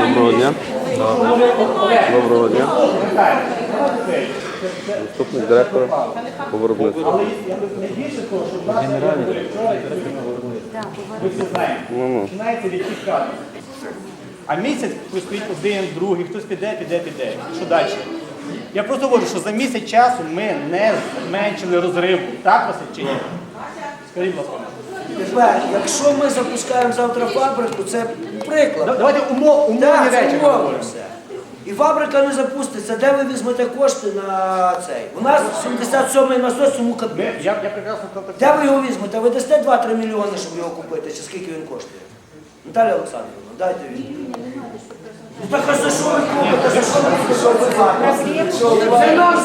Доброго дня. Доброго дня. Заступник директора по виробництву. Але найбільше того, що в нас генеральний ви все знаєте, Ну, ну. починається відтікати. А місяць хтось стоїть один, другий, хтось піде, піде, піде. Що далі? Я просто говорю, що за місяць часу ми не зменшили розрив. Так, Василь, чи ні? Скажіть, будь ласка. Тепер, якщо ми запускаємо завтра фабрику, це приклад. Давайте умов, умовні Так, це речі умовно говоримо. все. І фабрика не запуститься. Де ви візьмете кошти на цей? У нас 77-й насос тому Ми, я, я прекрасно це. Де ви його візьмете? Ви дасте 2-3 мільйони, щоб його купити, чи скільки він коштує? Наталя Олександрівна, дайте він. Так а за що ви купите? За що ви купите? Це наш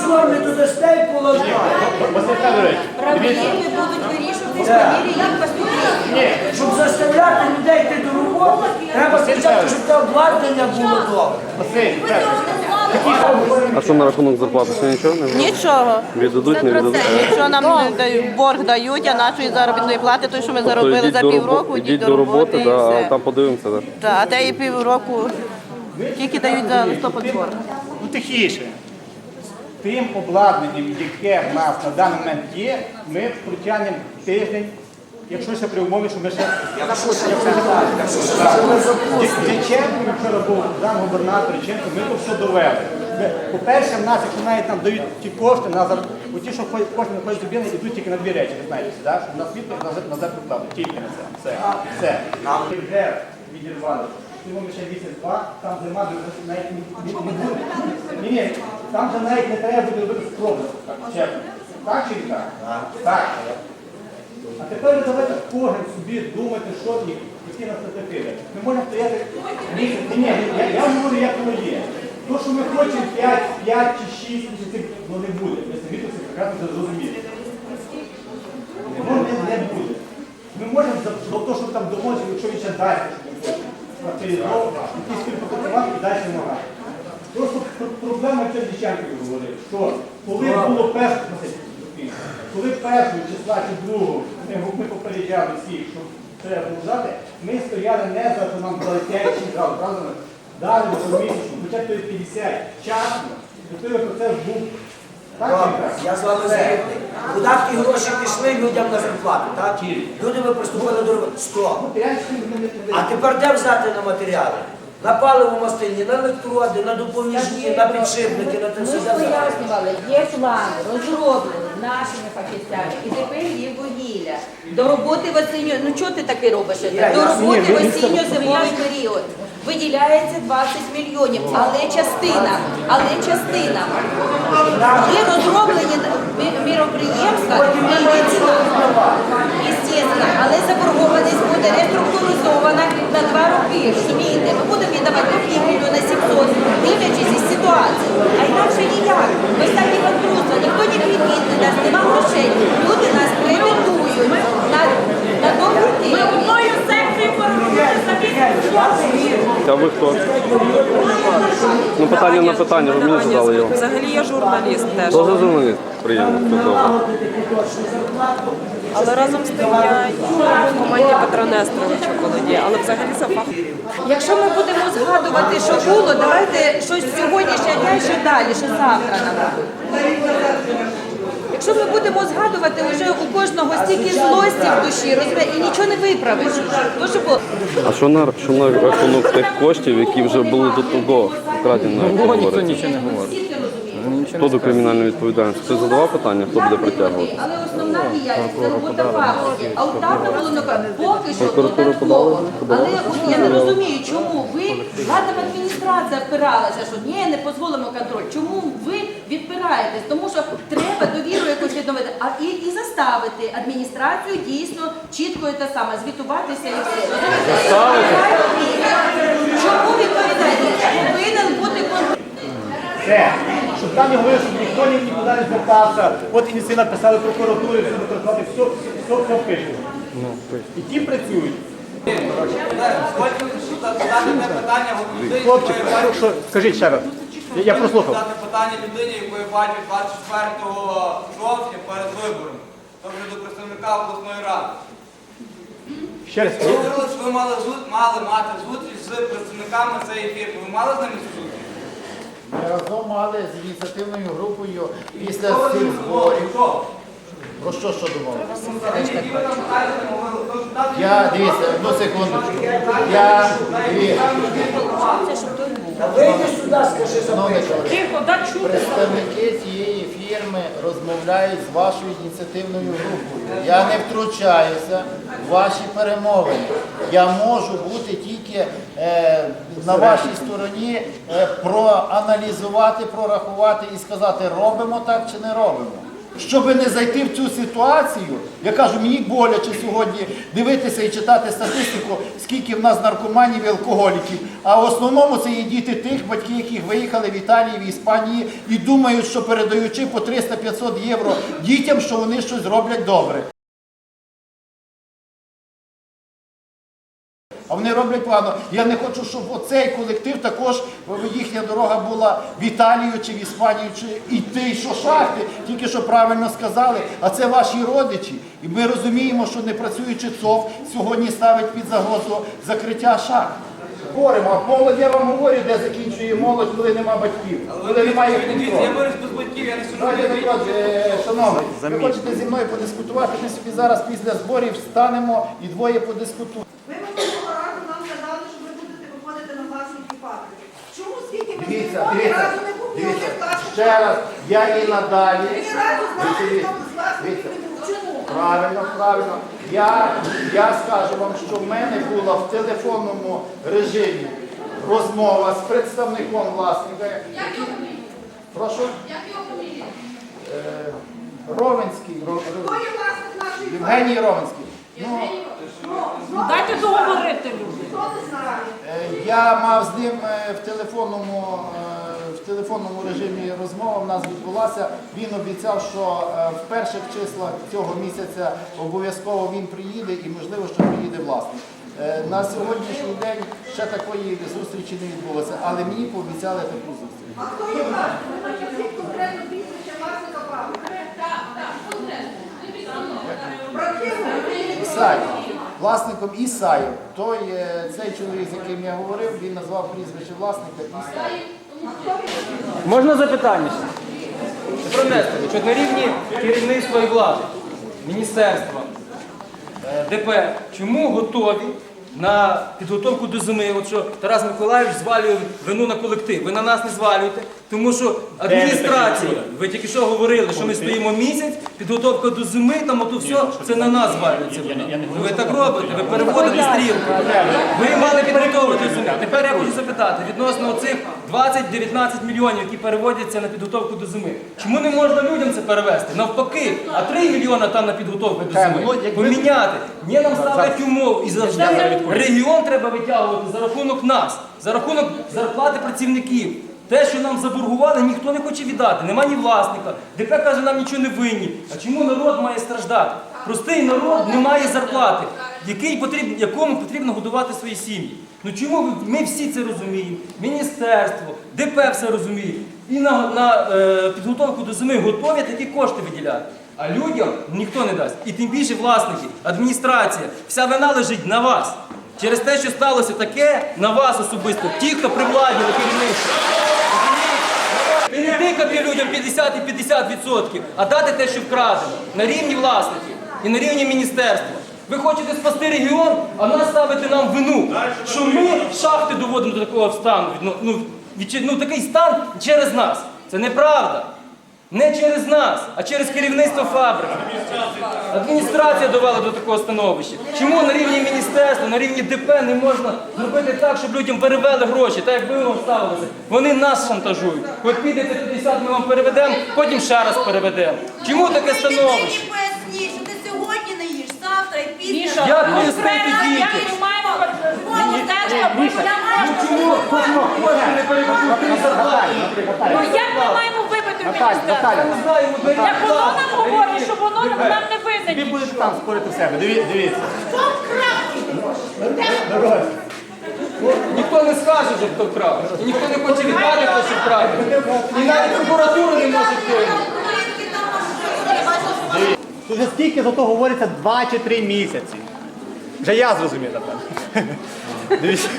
то дасте і положите. Василь Федорович, дивіться. Проблеми будуть вирішуватись по мірі їх поступлення. Щоб заставляти людей йти до роботи, треба спочатку, щоб те обладнання було добре. Василь, Федорович. А що на рахунок зарплати? Ще нічого не було? Нічого. Віддадуть, не віддадуть? Якщо нам не дають, борг дають, а нашої заробітної плати, то що ми заробили за півроку, йдіть до роботи да, а все. там подивимося. Да. Та, а те і півроку тільки дають за листопад борг. Ну тихіше. Тим обладнанням, яке в нас на даний момент є, ми протягнемо тиждень, якщо ще при умові, що ми ще Дяченко вчора був замгубернатор Дяченко, ми тут все довели. Ми- По-перше, в нас, якщо навіть нам дають ті кошти, на зар- оті, що ходять- кошти не ходять собі, йдуть тільки на дві речі, ви знаєте, да? що в нас відповідь на, за- на зарплату, тільки на це. Все. Все. Вже відірвали. Ми ще місяць-два, там зима вже навіть не, буде. Ні, ні, там вже навіть не треба буде робити спробу, так, чи так? Так. А тепер ви давайте кожен собі думайте, що які нас перспективи. Ми можемо стояти місяць. Ні, ні, я, я говорю, як воно є. То, що ми хочемо 5, 5 чи 6 місяців, ну не буде. Ми самі це прекрасно. Ну, не, буде. Ми можемо за, те, щоб там домовитися, якщо він ще дасть, авторизовано, якісь співпрацювати і далі вимагати. Просто проблема це Дічанкові говорив, що коли було перше, коли першого числа чи другого ми, попереджали всіх, що треба взяти, ми стояли не за що нам 5 чи правда? Дали до хоча б той 50 часно, того процес був. Так? я з вами згідний. Ті гроші пішли людям на зарплату, так? Люди би приступили до роботи. Не А тепер де взяти на матеріали? На паливо-мастильні, на електроди, на допоміжні, на підшипники, на те Ми все пояснювали, є плани, розроблений нашими фахівцями, і тепер є вугілля. До роботи в осінньо, ну чого ти таке робиш? До роботи в осінньо-зимовий період виділяється 20 мільйонів, але частина, але частина. Є розроблені міроприємства, і ціна. Але заборгованість буде реструктуризована на два роки. Розумієте? Ми будемо віддавати до на мільйона 700, дивлячись із ситуації. А інакше ніяк. Ми самі банкрутства, ніхто не дасть, нема грошей. Люди нас кредитують на, на добру Одною секцією переробили самі А ви хто? Ну питання на питання, ви мені задали його. Взагалі я журналіст теж. Тоже журналіст? Приємно. це добре. Але разом з тим я в команді Петра Нестеровича Колоді, але взагалі за фахом. Якщо ми будемо згадувати, що було, давайте щось сьогоднішнього дня що далі, що завтра нам. Якщо ми будемо згадувати, вже у кожного стільки злості в душі, розумієте, і нічого не виправиш. То, що було. А що на, що на рахунок тих коштів, які вже були до того вкрадені? Ніхто нічого не говорить. Хто до кримінальної відповідальності? Хтось задавав питання, хто буде притягувати? Але основна діяльність це робота фабрики. А от там було поки що Прокуратура додатково. подала? Але от я не розумію, чому ви, б адміністрація впиралася, що ні, не дозволимо контроль. Чому ви відпираєтесь? Тому що треба довіру якусь відновити, а і, і заставити адміністрацію дійсно чітко і те саме звітуватися і все. Чому відповідаєте? Повинен бути контроль. Все. Щоб там не говорили, щоб ніхто ні- нікуди не звертався. От ініціатива написали прокуратурі, все використати, все, все, все пишуть. І ті працюють. Хлопчик, що, скажіть ще раз. Я, я прослухав. задати питання людині, якої бачить 24 жовтня перед виборами. Тобто до представника обласної ради. Ще раз. Ви говорили, що ви мали, мали мати зустріч з представниками цієї фірми. Ви мали з ними цю зустріч? Ми разом мали з ініціативною групою після цих зборів. Про що що домовилися? Я дивіться, одну секундочку. Я дивіться, представники цієї фірми розмовляють з вашою ініціативною групою. Я не втручаюся в ваші перемовини. Я можу бути тільки е, на вашій стороні, е, проаналізувати, прорахувати і сказати, робимо так чи не робимо. Щоб не зайти в цю ситуацію, я кажу, мені боляче сьогодні дивитися і читати статистику, скільки в нас наркоманів і алкоголіків. А в основному це є діти тих батьків, які виїхали в Італії, в Іспанії і думають, що передаючи по 300-500 євро дітям, що вони щось зроблять добре. Вони роблять погано. Я не хочу, щоб оцей колектив також їхня дорога була в Італію чи в Іспанію, чи йти, що шахти, тільки що правильно сказали. А це ваші родичі. І ми розуміємо, що не працюючи ЦОВ сьогодні ставить під загрозу закриття шахт. Говоримо, а молодь я вам говорю, де закінчує молодь, коли нема батьків, коли немає я виріс без батьків, я не от, е, шановний, ви хочете зі мною подискутувати, ми собі зараз після зборів встанемо і двоє подискутуємо. Ви минулого разу нам сказали, що ви будете виходити на власники фабрики. Чому скільки ми Дивіться, дивіться, дивіться, ще раз, я і надалі. Дивіться? Правильно, правильно. Я, я скажу вам, що в мене була в телефонному режимі розмова з представником власника. Як його фамілія? Прошу? Як його фамілія? Е, Ровенський. Ро- Ро-? Євгеній Ровенський. Ну, дайте договорити люди. Е, Я мав з ним е, в телефонному, е, в телефонному режимі розмова в нас відбулася. Він обіцяв, що е, в перших числах цього місяця обов'язково він приїде і можливо, що приїде власник. Е, На сьогоднішній день ще такої зустрічі не відбулося, але мені пообіцяли таку зустріч. А хто є? Ви конкретно прізвище власника фабрики. Так, так, конкретно. Не підсумно. Працює. Ісаєв. Власником Ісаєв. Той е, цей чоловік, з яким я говорив, він назвав прізвище власника Ісаєв. Можна запитання? Несторович, от на рівні і влади, міністерства, е, ДП, чому готові на підготовку до зими? От що Тарас Миколаївич звалює вину на колектив. Ви на нас не звалюєте, тому що адміністрація, ви тільки що говорили, що ми стоїмо місяць, підготовка до зими, там ото все, це на нас звалюється. вина. Ви так робите, ви переводите стрілку. Ви мали підготовити до зими. Тепер я хочу запитати відносно цих 20-19 мільйонів, які переводяться на підготовку до зими. Чому не можна людям це перевести? Навпаки, а 3 мільйона там на підготовку до зими ну, поміняти. Ні, нам ставлять умов і завжди регіон треба витягувати за рахунок нас, за рахунок зарплати працівників. Те, що нам заборгували, ніхто не хоче віддати, нема ні власника. ДП каже, нам нічого не винні. А чому народ має страждати? Простий народ не має зарплати, який потрібно, якому потрібно годувати свої сім'ї. Ну чому ми всі це розуміємо? Міністерство, ДП все розуміє. І на, на е, підготовку до зими готові такі кошти виділяти. А людям ніхто не дасть. І тим більше власники, адміністрація, вся вина лежить на вас. Через те, що сталося таке, на вас особисто, ті, хто при владі на керівництві. Не тикати людям 50 і 50 відсотків, а дати те, що вкрадено, на рівні власників і на рівні міністерства. Ви хочете спасти регіон, а нас ставите нам вину, що ми шахти доводимо до такого стану. Ну, ну, ну, такий стан через нас. Це неправда. Не через нас, а через керівництво фабрики. Адміністрація довела до такого становища. Чому на рівні міністерства, на рівні ДП не можна зробити так, щоб людям перевели гроші, так як ви вам ставилися? Вони нас шантажують. От підете 50, ми вам переведемо, потім ще раз переведемо. Чому таке становище? поясніть, що ти сьогодні не їш, завтра і після. Як ну, ми маємо волонтерство, Ну чому кожного кошти не переведуть? Ну як ми маємо вибити в міністерство? Я не знаю, ми Як воно нам говорить, що воно нам не Ви винне будете там спорити в себе. Диві- Дивіться. Ніхто не скаже, що хто вкрав. І ніхто не хоче віддати, хто що вкрав. І навіть прокуратура не може вплинути. Вже скільки за то говориться 2 чи 3 місяці. Вже я зрозумів, напевно. Дивіться.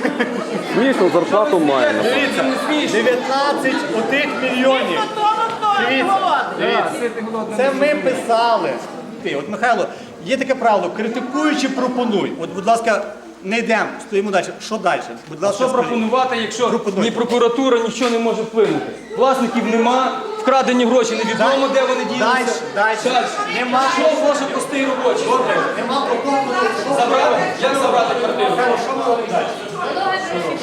Смішно, зарплату маємо. Дивіться, 19 отих мільйонів. Дивіться, дивіться. Це ми писали. Ти, От, Михайло, є таке правило, критикуючи пропонуй. От, будь ласка, не йдемо, стоїмо далі. Що далі? Будь А ласка, що скажіть. пропонувати, якщо Пропонуйте. ні прокуратура нічого не може вплинути? Власників нема, вкрадені гроші невідомо, де вони ділися. Дальше, дальше. Нема. Що може простий робочий? Нема пропонуй. Забрали? Як забрати квартиру? Що ми робимо далі?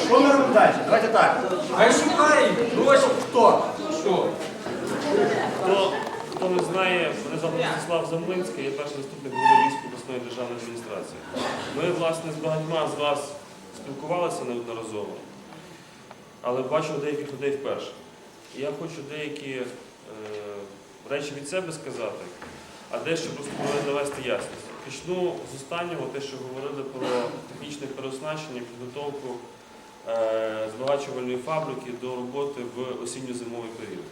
Що ми робимо далі? Давайте так. Хай шукає гроші. Хто? Що? Хто, хто не знає, мене звати Ростислав Замлинський, я перший заступник голови Львівської обласної державної адміністрації. Ми, власне, з багатьма з вас спілкувалися неодноразово, але бачу деяких людей вперше. Я хочу деякі е, речі від себе сказати, а дещо просто навести ясність. Почну з останнього, те, що говорили про технічне переоснащення, підготовку е, збагачувальної фабрики до роботи в осінньо-зимовий період.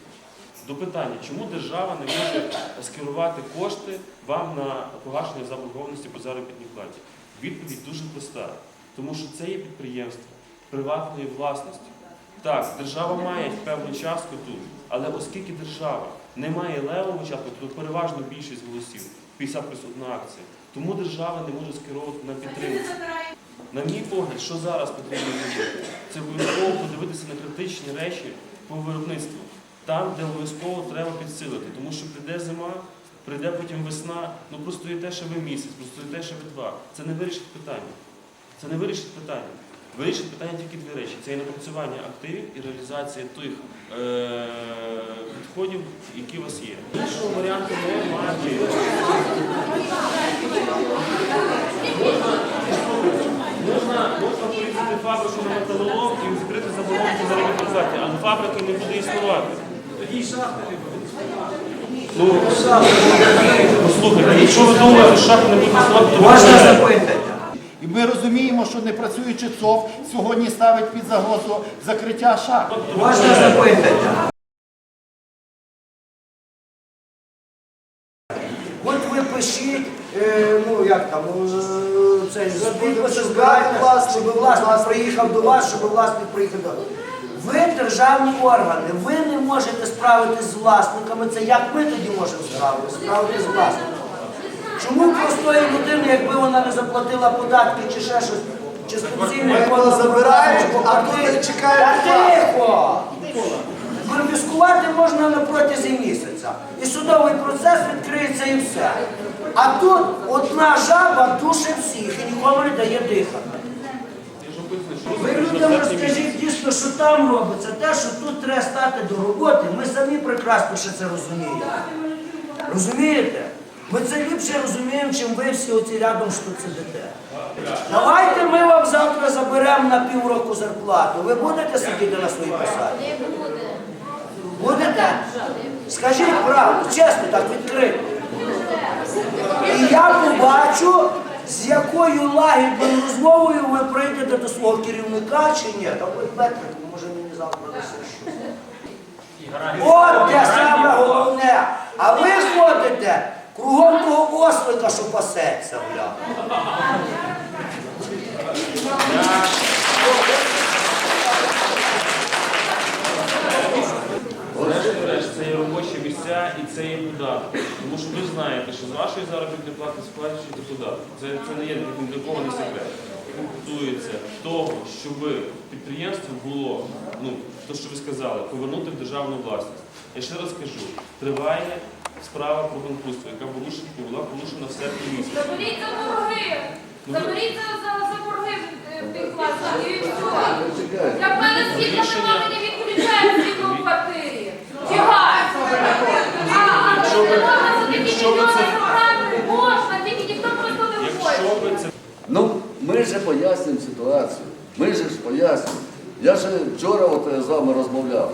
До питання, чому держава не може скерувати кошти вам на погашення заборгованості по заробітній платі? Відповідь дуже проста. Тому що це є підприємство приватної власності. Так, держава має певну частку тут, але оскільки держава не має левову частку, то переважно більшість голосів, 50 плюс одна акція, тому держава не може скеровувати на підтримку. На мій погляд, що зараз потрібно зробити, це обов'язково подивитися на критичні речі по виробництву. Там, де обов'язково треба підсилити, тому що прийде зима, прийде потім весна, ну простоїте ще ви місяць, простоїте ще ви два. Це не вирішить питання. Це не вирішить питання. Вирішить питання тільки дві речі: це і напрацювання активів і реалізація тих е- підходів, які у вас є. Іншого варіанту немає. Можна, можна порізати фабрику на металолом і закрити заборонку заробітну платі, але фабрика не буде існувати. Ну, послухайте, якщо ви думаєте, що шахти не то Можна помиляєтесь. І ми розуміємо, що не працюючи ЦОВ сьогодні ставить під загрозу закриття шахт. Можна запитати? От ви пишіть, е, ну як там, е, це підписи збирайте, щоб власник приїхав до вас, щоб власник приїхав до вас. Ви державні органи, ви не можете справитись з власниками. Це як ми тоді можемо справитися? Справитись з власниками. Чому простої людини, якби вона не заплатила податки чи ще щось, чи спеціальний фонд забирають, а тут чекають. Тихо! Конфіскувати можна на протязі місяця. І судовий процес відкриється і все. А тут одна жаба душить всіх і нікому не дає дихати. Ви людям розкажіть дійсно, що там робиться, те, що тут треба стати до роботи, ми самі прекрасно ще це розуміємо. Розумієте? Ми це ліпше розуміємо, чим ви всі оці рядом що сидите. Давайте ми вам завтра заберемо на півроку зарплату. Ви будете сидіти на своїй посаді? Будете? Скажіть правду, чесно, так відкрито. І я побачу, з якою лагідною розмовою ви прийдете до свого керівника чи ні. Та ви Петрик, може мені завтра щось. От те саме головне. А ви ходите кругом того ослика, що пасеться, бля. Врешті-решт, це є робочі місця і це є податок. Тому що ви знаєте, що з вашої заробітної плати сплачуєте податок. Це, це не є ні для кого не секрет. Готується того, щоб підприємство було, ну, то, що ви сказали, повернути в державну власність. Я ще раз кажу, триває справа про банкрутство, яка порушена, була порушена в серпні місяці. Заберіть за борги. Заберіть за, за, за борги е, в тих класах і все. Як в мене світло немає, мені відключають Ну, ми ж пояснюємо ситуацію. Ми ж пояснюємо. Я ще вчора от з вами розмовляв.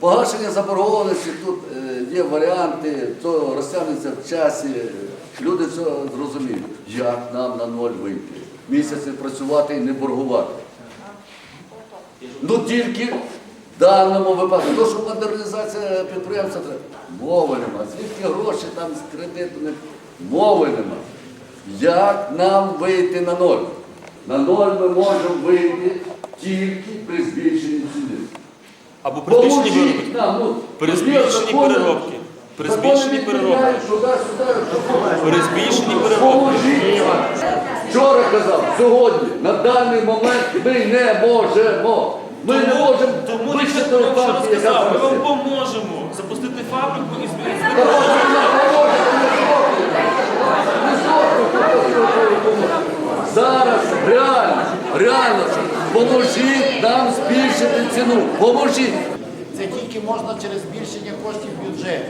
Погашення заборгованості тут е, є варіанти, то розтягнеться в часі. Люди все зрозуміють, як нам на ноль вийти. Місяць працювати і не боргувати. Ну тільки в даному випадку. То, що модернізація підприємства. Мови нема. Звідки гроші там з кредиту не мови нема. як нам вийти на ноль. На ноль ми можемо вийти тільки при збільшенні ціни. Або при збільшенні нам, ну, При збільшенні переробки. При збільшенні переробки. При збільшенні переробки. Вчора казав, сьогодні, на даний момент ми не можемо. Ми не можемо Тому вам що партії, яка розказав, ми вам поможемо запустити фабрику і слухайте. Зараз реально, реально, поможіть нам збільшити ціну. Поможіть. Це тільки можна через збільшення коштів в бюджеті.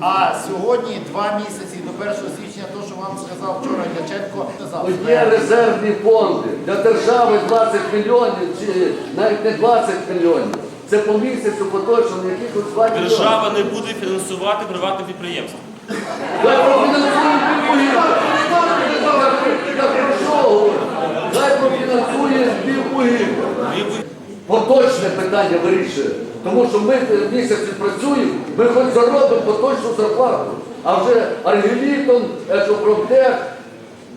А сьогодні два місяці до 1 січня, вам сказав вчора Дяченко, сказав. Є резервні фонди для держави 20 мільйонів, чи навіть не 20 мільйонів. Це по місяцю поточно на якихось 2 мільйони. Держава не буде фінансувати приватне підприємство. Дай профінансує піввугілля. Я про що говорю? Дай профінансує піввугілля. Поточне питання вирішує. Тому що ми місяць працюємо, ми хоч заробимо поточну зарплату. А вже аргелітом, екопромтех,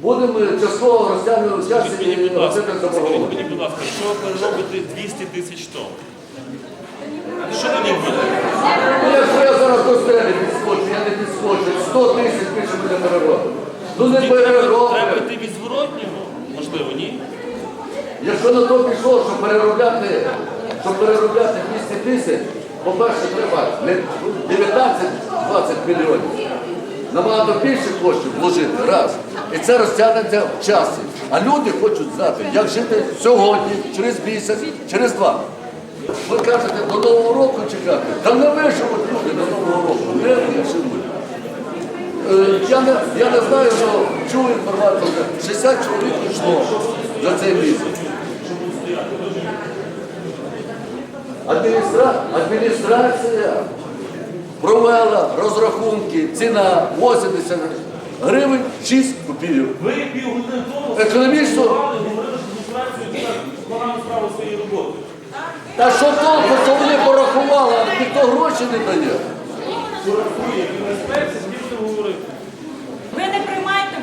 будемо частково розтягнути час мені, і будь ласка, оце скажіть заборгувати. будь ласка, що переробити 200 тисяч тонн? Що тоді буде? Ну, якщо я зараз до стрелі підскочу, я не підскочу, 100 тисяч більше буде переробити. Ну не Треба переробимо. йти від зворотнього? Можливо, ні? Якщо на то пішло, щоб переробляти, щоб переробляти 200 тисяч, по-перше, треба не 19-20 мільйонів. Набагато більше коштів вложити раз. І це розтягнеться в часі. А люди хочуть знати, як жити сьогодні, через місяць, через два. Ви кажете, до Нового року чекати. Та не виживуть люди до Нового року, не виживуть. Е, Я не, я не знаю, що чув інформацію, 60 чоловік пішло за цей місяць. Адміністра... Адміністрація провела розрахунки, ціна 80 гривень 6 копійок. Ви півгодини тому Економічно, говорили, що адміністрація погано своєї роботи. та що толку, що вони порахували, а ніхто гроші не дає. Ви не приймаєте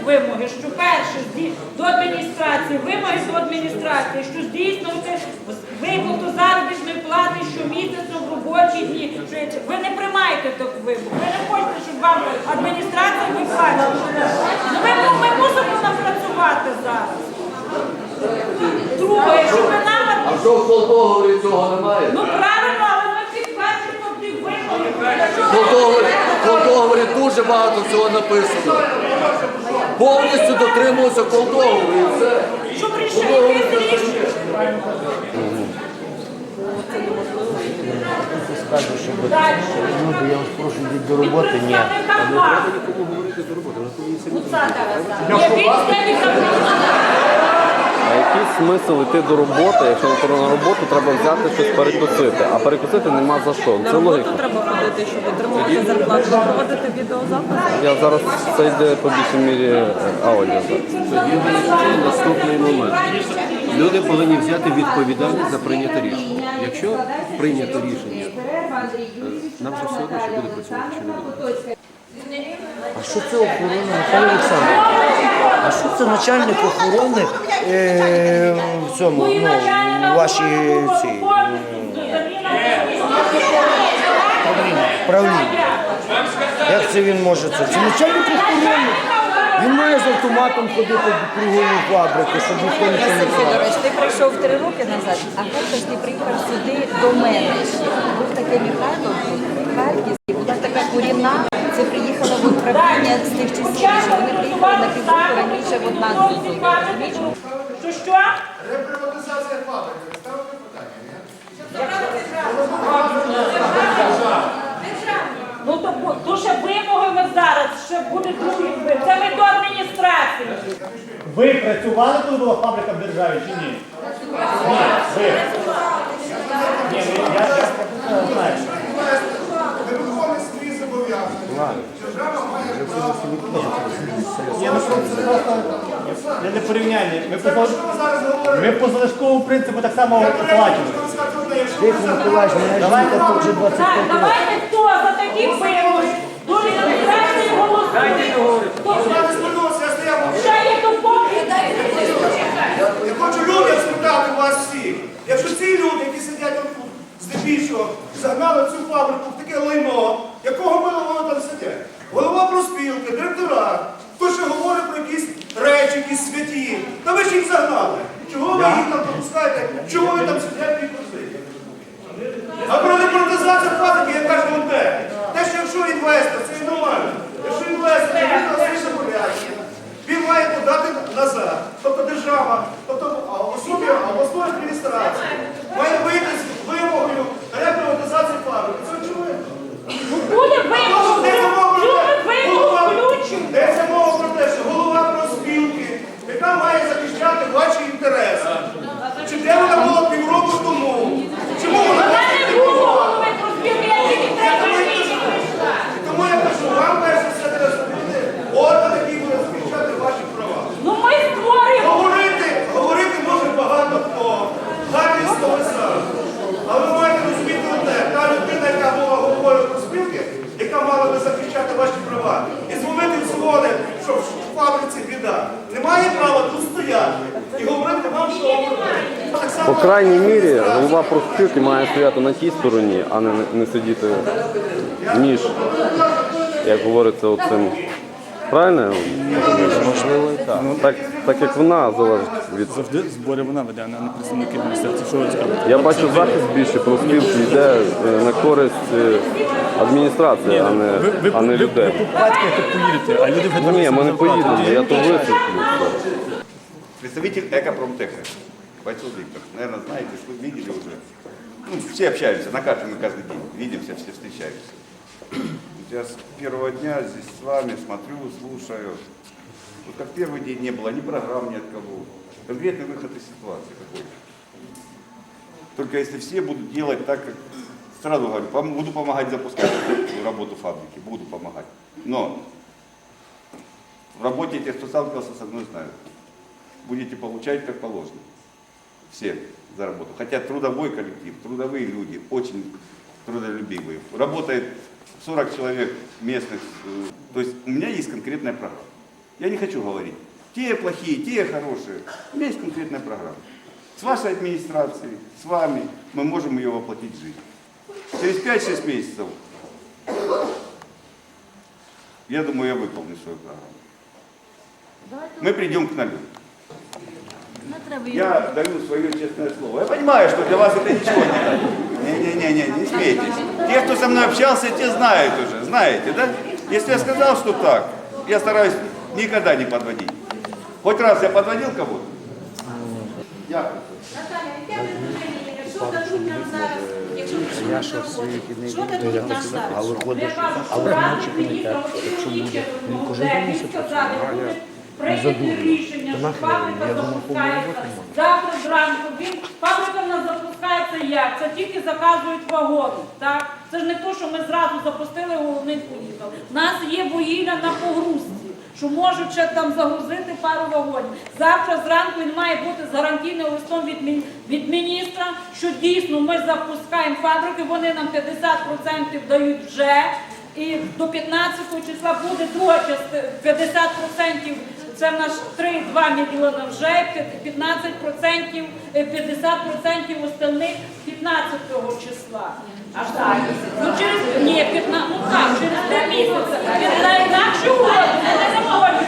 вимоги, що перше до адміністрації, вимоги до адміністрації, що здійснювати виплату заробітної плати щомісяця в робочі дні. Ви не приймаєте таку вимогу. Ви не хочете, щоб вам адміністрація виплачувала. Ну, ми, ми мусимо напрацювати зараз. Друге, щоб ви нам А що в договорі цього немає? Ну правильно, але ми підтверджуємо ті вимоги. В договорі, в дуже багато цього написано. Повністю дотримувався колдову. і все. Щоб рішити. Скажу, щоб Далі. люди, я вас прошу йдіть до роботи, ні. А який смисл йти до роботи, якщо на роботу треба взяти щось перекусити, а перекусити нема за що. На Це логіка. роботу треба ходити, щоб отримувати зарплату, проводити відеозапис. Я зараз це йде по більшій мірі е, аудіо. Тоді виникає наступний момент. Люди повинні взяти відповідальність за прийняте рішення. Якщо прийнято рішення, нам же все одно, що буде працювати, чи не буде. А що це охорона, Михайло Олександрович? А що це начальник охорони е, в цьому, ну, у вашій цій, правлінні? Як це він може це? Це начальник охорони. Він має з автоматом ходити до кругової фабрики, щоб ніхто нічого не знав. Ти прийшов три роки назад, а перше ти приїхав сюди до мене. Був такий Михайло Харківський, була така куріна. Це приїхала в управління з тих часів, що вони приїхали на півроку раніше в зробили. Що що? Реприватизація фабрики. Ставте питання. Ну то, ще вимоги ми зараз, ще буде другі. Це ми до адміністрації. Ви працювали, коли була фабрика в державі чи ні? Ні, ви. Ні, ви, я, Це не порівняння. Ми по, ми по залишковому принципу так само Я платимо. давайте хто за такі вимоги до літерації Я не звернувся, я дайте почекайте. Я хочу людям спитати вас всіх. Якщо ці люди, які сидять тут здебільшого, загнали цю фабрику в таке лайно, якого мило воно там сидять? Голова профспілки, директора, якісь святі. Та ви ж їх загнали. Чого ви їх там пропускаєте? Чого ви там сидять і просите? А про депортизацію фабрики я кажу одне. Те, що якщо інвестор, це нормально. Якщо інвестор він на зобов'язання, він має подати назад. Тобто держава, тобто а, особі обласної адміністрації має вийти з вимогою реприватизації фабрики. Це очевидно. Буде вимога. Йдеться мова про Чому те, ми вимогу голова- включимо? йдеться мова про те, що голова профспілки, яка має захищати ваші інтереси. Чи де вона була півроку тому? Чому вона Вона вас не не було була? голови профспілки, я тільки третій місяць прийшла. Тому я кажу, вам перше все треба зробити орган, який буде захищати ваші права. Ну ми створюємо. Говорити, говорити може багато хто. Гарні слови сам. Але ви маєте розуміти одне, та людина, яка була головою профспілки, яка мала би захищати ваші права, і дзвонити в дзвони, що в фабриці біда, не має права тут стояти і говорити вам, що говорити. Так само По крайній мірі, голова профспілки має стояти на тій стороні, а не, не сидіти між, як говориться, оцим. Правильно? Можливо, так. так. Так як вона залежить від. Завжди збори вона веде, а не представники міністерства. Що ви скажете? Я бачу захист більше профспілки йде е, на користь е, адміністрації, а не, а не людей. Батьки як поїдете, а люди вже Ні, ми не поїдемо, я то висвітлю. Представитель Экопромтеха, Бойцов Виктор. Наверное, знаете, вы видели уже. Ну, все общаемся, на карте мы каждый день. Видимся, все встречаемся. Я с первого дня здесь с вами смотрю, слушаю. Вот как первый день не было ни программ, ни от кого. Конкретный выход из ситуации какой-то. Только если все будут делать так, как сразу говорю, буду помогать запускать работу фабрики, буду помогать. Но в работе тех, кто сталкивался со мной, знают. Будете получать как положено. Все за работу. Хотя трудовой коллектив, трудовые люди, очень трудолюбивые. Работает 40 человек местных. э, То есть у меня есть конкретная программа. Я не хочу говорить, те плохие, те хорошие. У меня есть конкретная программа. С вашей администрацией, с вами мы можем ее воплотить в жизнь. Через 5-6 месяцев я думаю, я выполню свою программу. Мы придем к нулю. Я даю свое честное слово. Я понимаю, что для вас это ничего не дает. Не-не-не, не смейтесь. Те, кто со мной общался, те знают уже, знаете, да? Если я сказал, что так, я стараюсь никогда не подводить. Хоть раз я подводил кого-то? Дякую. Наталя, яке ви розумієте, що дадуть нам зараз, якщо Я ще в своїх не Що дадуть нам зараз? але ходиш, Я кажу, але що ради ночі міністра комітет, якщо буде, він Де кожен день він мусить сказав, працювати. буде Не прийняти рішення, що фабрика запускається завтра зранку. Він фабрика в нас запускається як? Це тільки заказують вагони. Так це ж не то, що ми зразу запустили, головний поїхав. У нас є вугілля на погрузці. Що можуть ще там загрузити пару вагонів. Завтра зранку він має бути з гарантійним листом від, мін- від міністра, що дійсно ми запускаємо фабрики, вони нам 50% дають вже. І до 15 числа буде друга частина 50%. Це в нас 3,2 мільйона вже, 15%, е, 50% остальних 15 числа. Аж так. Ну через ні, 15, ну так, через 3 місяці. На інакше угоду, не заходять.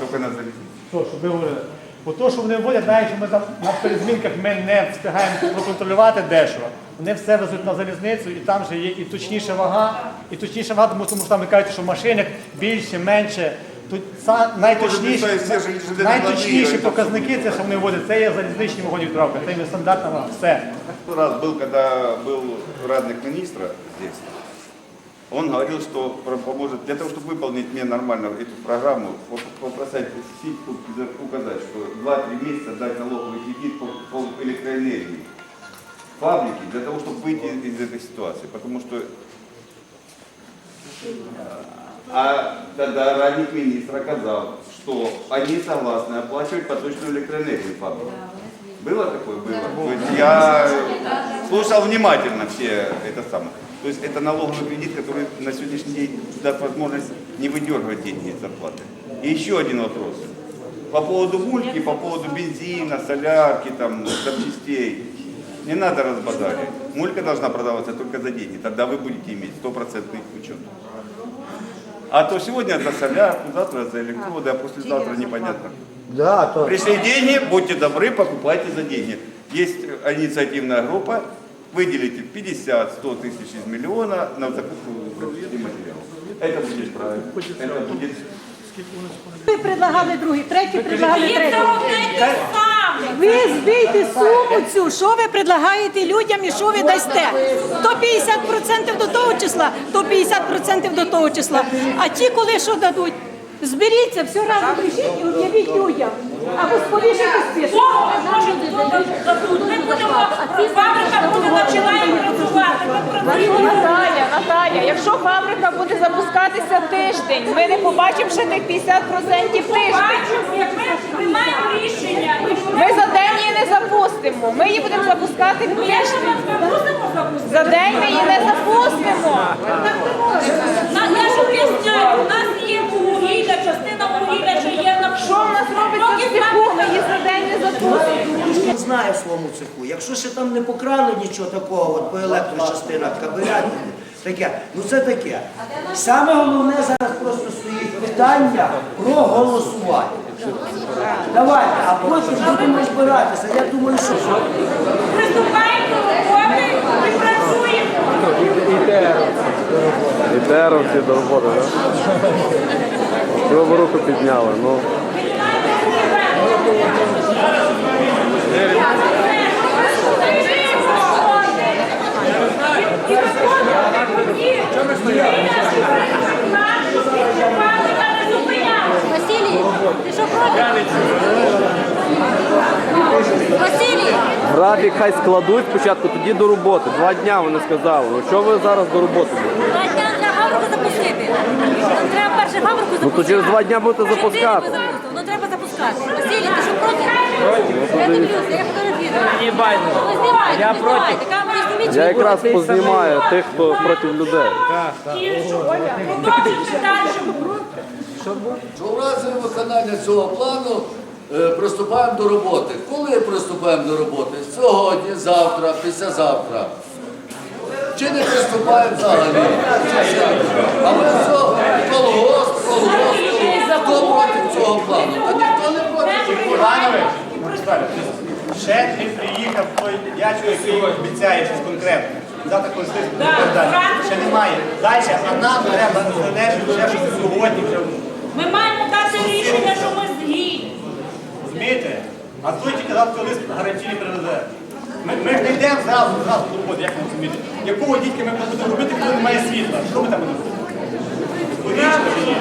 Только на залезть. Що, щоб ви говорили? Бо то, що вони вводять, навіть що ми там на перезмінках ми не встигаємо проконтролювати дешево. Вони все везуть на залізницю, і там же є і точніша вага, і точніша вага, тому що там ви кажете, що в машинах більше, менше. Тут са- найточніші, Може, всі ж железні найточніші влади, показники, це що вони вводять, це є залізничні вагоні відправки, це є стандартна вага. Все. Один раз был, когда был радник министра здесь, он говорил, что про- поможет, для того, чтобы выполнить мне нормально эту программу, поп- попросить СИТ тут указать, что 2-3 месяца дать налоговый кредит по, по электроэнергии фабрики, для того, чтобы выйти из этой ситуации. Потому что а тогда радник министра сказал, что они согласны оплачивать поточную электроэнергию фабрики. Было такое? Было. То есть я слушал внимательно все это самое. То есть это налоговый кредит, который на сегодняшний день даст возможность не выдергивать деньги из зарплаты. И еще один вопрос. По поводу мульки, по поводу бензина, солярки, там, запчастей. Не надо разбазаривать. Мулька должна продаваться только за деньги. Тогда вы будете иметь стопроцентный учет. А то сегодня за солярку, завтра за электроды, а послезавтра непонятно. Да, то. Пришли деньги, будьте добры, покупайте за деньги. Есть инициативная группа, выделите 50-100 тысяч из миллиона на закупку продуктивных материалов. Это будет правильно. Это будет Ви предлагали другий, третій предлагали Їх третій. Ви збийте суму цю, що ви предлагаєте людям і що ви дасте. То 50% до того числа, то 50% до того числа. А ті, коли що дадуть, зберіться, все разом рішіть і об'явіть людям. Або сповіжите список. Бог може дадуть. Ми будемо, фабрика буде починає працювати. Ми працюємо. Наталя, Наталя, якщо фабрика буде запускатися тиждень, ми не побачимо ще тих 50% тиждень. Бачимо, як ми приймаємо рішення. Ми за день її не запустимо. Ми її будемо запускати тиждень. За день ми її не запустимо. На- Я ж об'ясняю, у нас є вугілля, частина вугілля, що є на Що в нас робиться в цеху? Ми її за день не запустимо. Я знаю в своєму цеху. Якщо ще там не покрали нічого такого от по електрочастинах, кабелях, таке, ну це таке. Саме головне зараз просто стоїть питання про голосування. Давайте, а потім будемо розбиратися. Я думаю, що Приступаємо до роботи і працюємо. І теровці до роботи, так? Цього руку підняли. Ну, І виходимо тоді. Фабрика не зупиняється. Василій, ти що проти? Василій, графік хай складуть спочатку, тоді до роботи. Два дня вони сказали. Ну що ви зараз до роботи будете? два дня для фабрику запустити. Нам треба перше фабрику Ну то через два дня будете запускати. Ну треба запускати. Василій, ти що проти? Я дивлюся, я. Мені байдуже. Ну, знімайте, Я знімайте, камери зніміть. Я якраз познімаю тих, хто проти людей. Продовжуйте далі. Що в разі виконання цього плану приступаємо до роботи. Коли приступаємо до роботи? Сьогодні, завтра, післязавтра. Чи не приступаємо взагалі? А ми все, колгосп, колгосп. Хто проти цього плану? Та ніхто не проти. Ще не приїхав той дядько, який обіцяє щось конкретне. Завтра стисне Ще немає. Далі, а нам треба залежить ще щось сьогодні. вже. Ми маємо дати рішення, що ми згідні. Розумієте? А той тільки завтра лист гарантійний привезе. Ми, ми ж не йдемо зразу, зразу до роботи, як ви розумієте? Якого дітки ми будемо робити, коли немає світла? Що ми там будемо робити? Логічно чи ні?